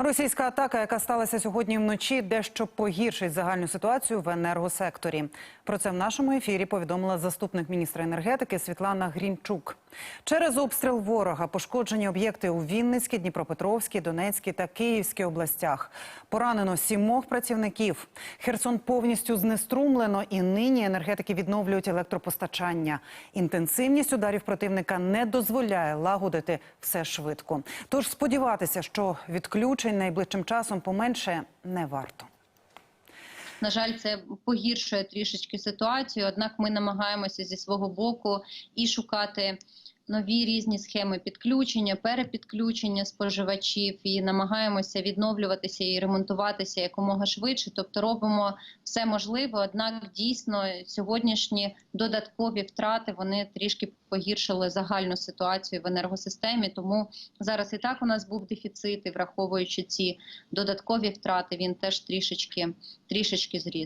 Російська атака, яка сталася сьогодні вночі, дещо погіршить загальну ситуацію в енергосекторі. Про це в нашому ефірі повідомила заступник міністра енергетики Світлана Грінчук. Через обстріл ворога пошкоджені об'єкти у Вінницькій, Дніпропетровській, Донецькій та Київській областях. Поранено сімох працівників. Херсон повністю знеструмлено, і нині енергетики відновлюють електропостачання. Інтенсивність ударів противника не дозволяє лагодити все швидко. Тож сподіватися, що відключень найближчим часом поменше не варто. На жаль, це погіршує трішечки ситуацію. Однак ми намагаємося зі свого боку і шукати нові різні схеми підключення, перепідключення споживачів, і намагаємося відновлюватися і ремонтуватися якомога швидше. Тобто робимо все можливе. Однак дійсно сьогоднішні додаткові втрати вони трішки погіршили загальну ситуацію в енергосистемі. Тому зараз і так у нас був дефіцит, і враховуючи ці додаткові втрати, він теж трішечки трішечки зріс.